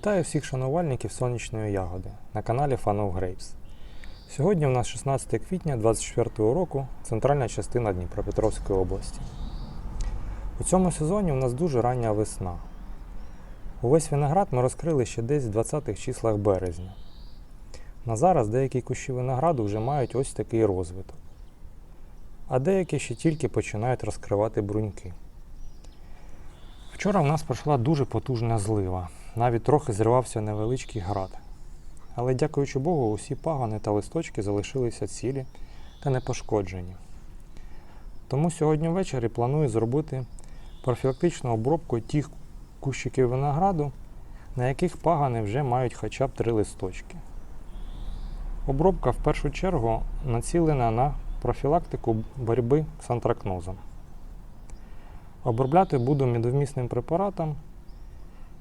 Вітаю всіх шанувальників сонячної ягоди на каналі Fun of Grapes. Сьогодні у нас 16 квітня 2024 року, центральна частина Дніпропетровської області. У цьому сезоні у нас дуже рання весна. Увесь виноград ми розкрили ще десь в 20-х числах березня. На зараз деякі кущі винограду вже мають ось такий розвиток, а деякі ще тільки починають розкривати бруньки. Вчора в нас пройшла дуже потужна злива. Навіть трохи зривався невеличкий град. Але, дякуючи Богу, усі пагани та листочки залишилися цілі та непошкоджені. Тому сьогодні ввечері планую зробити профілактичну обробку тих кущиків винограду, на яких пагани вже мають хоча б три листочки. Обробка в першу чергу націлена на профілактику боротьби з антракнозом. Обробляти буду медовмісним препаратом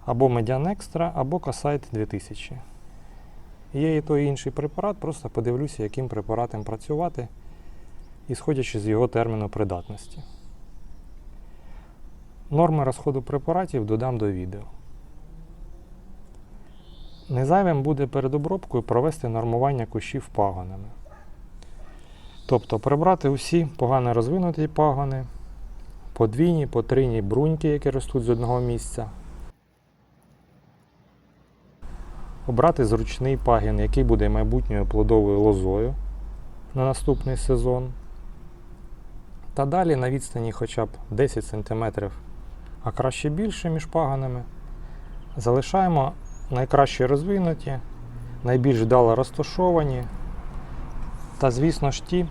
або Медіан Екстра, або Касайт 2000. Є і той інший препарат, просто подивлюся, яким препаратом працювати, ісходячи з його терміну придатності. Норми розходу препаратів додам до відео. Незайвим буде перед обробкою провести нормування кущів пагонами. Тобто прибрати усі погано розвинуті пагони, подвійні, потрійні бруньки, які ростуть з одного місця. Обрати зручний пагін, який буде майбутньою плодовою лозою на наступний сезон. Та далі на відстані хоча б 10 см, а краще більше між паганами, залишаємо найкраще розвинуті, найбільш вдало розташовані та, звісно ж, ті,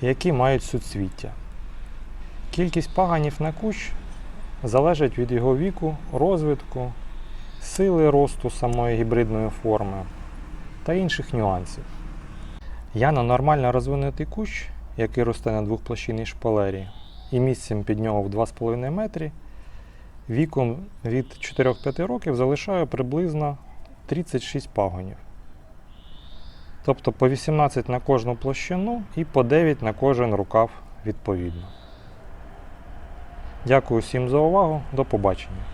які мають суцвіття. Кількість паганів на кущ залежить від його віку, розвитку, сили росту самої гібридної форми та інших нюансів. Я на нормально розвинутий кущ, який росте на двохплощинній шпалері, і місцем під нього в 2,5 метрі, віком від 4-5 років залишаю приблизно 36 пагонів. Тобто по 18 на кожну площину і по 9 на кожен рукав відповідно. Дякую всім за увагу. До побачення.